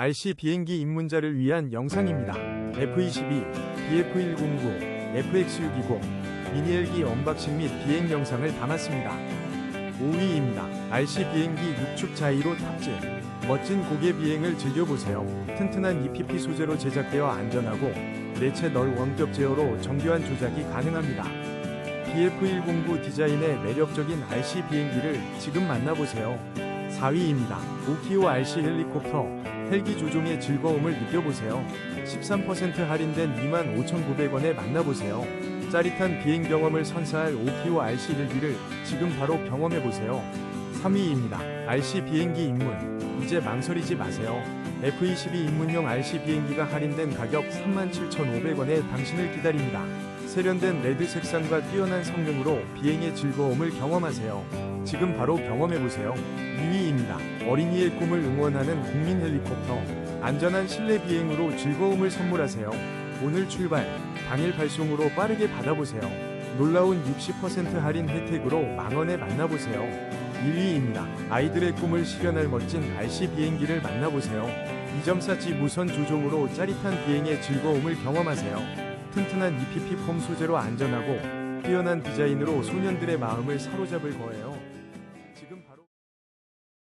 RC 비행기 입문자를 위한 영상입니다. F-22, BF-109, FX-620, 미니 헬기 언박싱 및 비행 영상을 담았습니다. 5위입니다. RC 비행기 6축 자이로 탑재. 멋진 고개 비행을 즐겨보세요. 튼튼한 EPP 소재로 제작되어 안전하고 내체 널 원격 제어로 정교한 조작이 가능합니다. BF-109 디자인의 매력적인 RC 비행기를 지금 만나보세요. 4위입니다. 오키오 RC 헬리콥터 헬기 조종의 즐거움을 느껴보세요. 13% 할인된 25,900원에 만나보세요. 짜릿한 비행 경험을 선사할 오키오 RC 헬기를 지금 바로 경험해보세요. 3위입니다. RC 비행기 입문. 이제 망설이지 마세요. F-22 입문용 RC 비행기가 할인된 가격 37,500원에 당신을 기다립니다. 세련된 레드 색상과 뛰어난 성능으로 비행의 즐거움을 경험하세요. 지금 바로 경험해보세요. 2위입니다. 어린이의 꿈을 응원하는 국민 헬리콥터. 안전한 실내 비행으로 즐거움을 선물하세요. 오늘 출발, 당일 발송으로 빠르게 받아보세요. 놀라운 60% 할인 혜택으로 만원에 만나보세요. 1위입니다. 아이들의 꿈을 실현할 멋진 RC 비행기를 만나보세요. 2.4G 무선 조종으로 짜릿한 비행의 즐거움을 경험하세요. 튼튼한 EPP 폼 소재로 안전하고 뛰어난 디자인으로 소년들의 마음을 사로잡을 거예요.